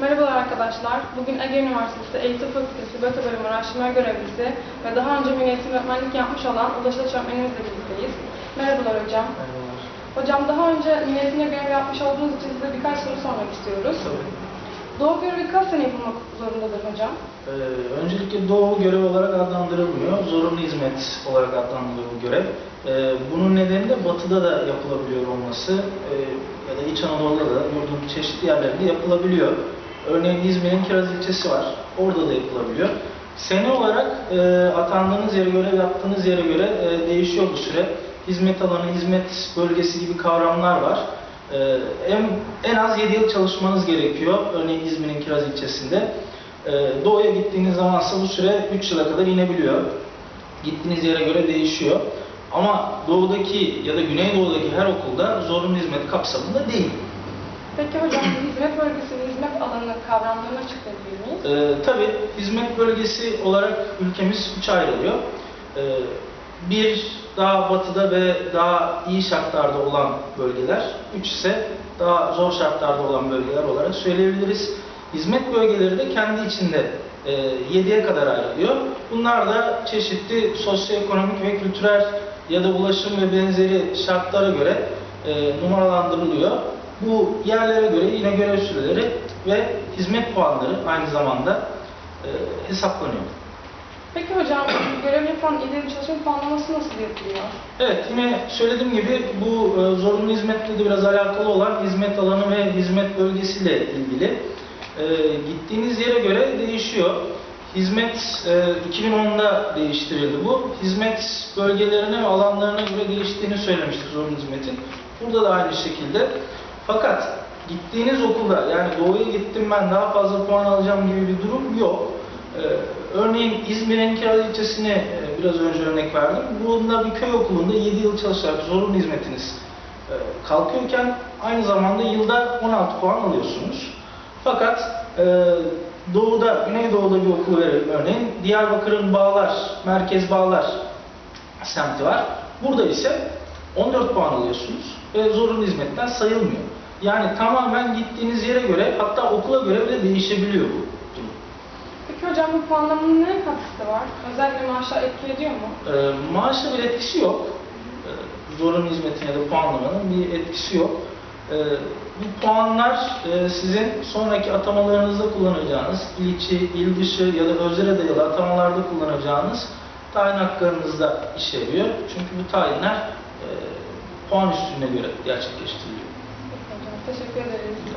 Merhabalar arkadaşlar. Bugün Ege Üniversitesi Eğitim Fakültesi Beta Bölümü Araştırma Görevlisi ve daha önce milli eğitim öğretmenlik yapmış olan Ulaş öğretmenimizle birlikteyiz. Merhabalar hocam. Merhabalar. Hocam daha önce milli eğitimle görev yapmış olduğunuz için size birkaç soru sormak istiyoruz. Tabii. Doğu görevi kaç sene yapılmak zorundadır hocam? Ee, öncelikle doğu görev olarak adlandırılmıyor. Zorunlu hizmet olarak adlandırılıyor bu görev. Ee, bunun nedeni de batıda da yapılabiliyor olması ee, ya da İç Anadolu'da da yurdun çeşitli yerlerinde yapılabiliyor. Örneğin İzmir'in Kiraz ilçesi var. Orada da yapılabiliyor. Sene olarak e, atandığınız yere göre, yaptığınız yere göre e, değişiyor bu süre. Hizmet alanı, hizmet bölgesi gibi kavramlar var. Ee, en, en az 7 yıl çalışmanız gerekiyor. Örneğin İzmir'in Kiraz ilçesinde. Ee, doğuya gittiğiniz zamansa bu süre 3 yıla kadar inebiliyor. Gittiğiniz yere göre değişiyor. Ama doğudaki ya da güneydoğudaki her okulda zorunlu hizmet kapsamında değil. Peki hocam hizmet bölgesi ve hizmet alanı kavramlarını açıklayabilir miyiz? Ee, tabii hizmet bölgesi olarak ülkemiz üç ayrılıyor. Ee, bir daha batıda ve daha iyi şartlarda olan bölgeler, üç ise daha zor şartlarda olan bölgeler olarak söyleyebiliriz. Hizmet bölgeleri de kendi içinde e, 7'ye kadar ayrılıyor. Bunlar da çeşitli sosyoekonomik ve kültürel ya da ulaşım ve benzeri şartlara göre e, numaralandırılıyor. Bu yerlere göre yine görev süreleri ve hizmet puanları aynı zamanda e, hesaplanıyor. Peki hocam görev yapan ileri çalışma puanlaması nasıl yapılıyor? Evet, yine söylediğim gibi bu e, zorunlu hizmetle de biraz alakalı olan hizmet alanı ve hizmet bölgesiyle ilgili. E, gittiğiniz yere göre değişiyor. Hizmet e, 2010'da değiştirildi bu. Hizmet bölgelerine ve alanlarına göre değiştiğini söylemiştik zorunlu hizmetin. Burada da aynı şekilde. Fakat gittiğiniz okulda yani doğuya gittim ben daha fazla puan alacağım gibi bir durum yok. Ee, örneğin İzmir'in Kiraz ilçesine e, biraz önce örnek verdim. Bunda bir köy okulunda 7 yıl çalışarak zorunlu hizmetiniz e, kalkıyorken aynı zamanda yılda 16 puan alıyorsunuz. Fakat e, doğuda, güneydoğuda bir okul verelim örneğin. Diyarbakır'ın Bağlar, Merkez Bağlar semti var. Burada ise 14 puan alıyorsunuz ve zorunlu hizmetten sayılmıyor. Yani tamamen gittiğiniz yere göre hatta okula göre bile değişebiliyor bu durum. Peki hocam bu puanlamanın ne katkısı var? Özellikle maaşa etki ediyor mu? Ee, maaşla bir etkisi yok. Ee, zorunlu hizmetin ya da puanlamanın bir etkisi yok. Ee, bu puanlar e, sizin sonraki atamalarınızda kullanacağınız, il içi, il dışı ya da özele dayalı atamalarda kullanacağınız tayin haklarınızda işe yarıyor. Çünkü bu tayinler puan üstüne göre gerçekleştiriliyor. Teşekkür ederiz.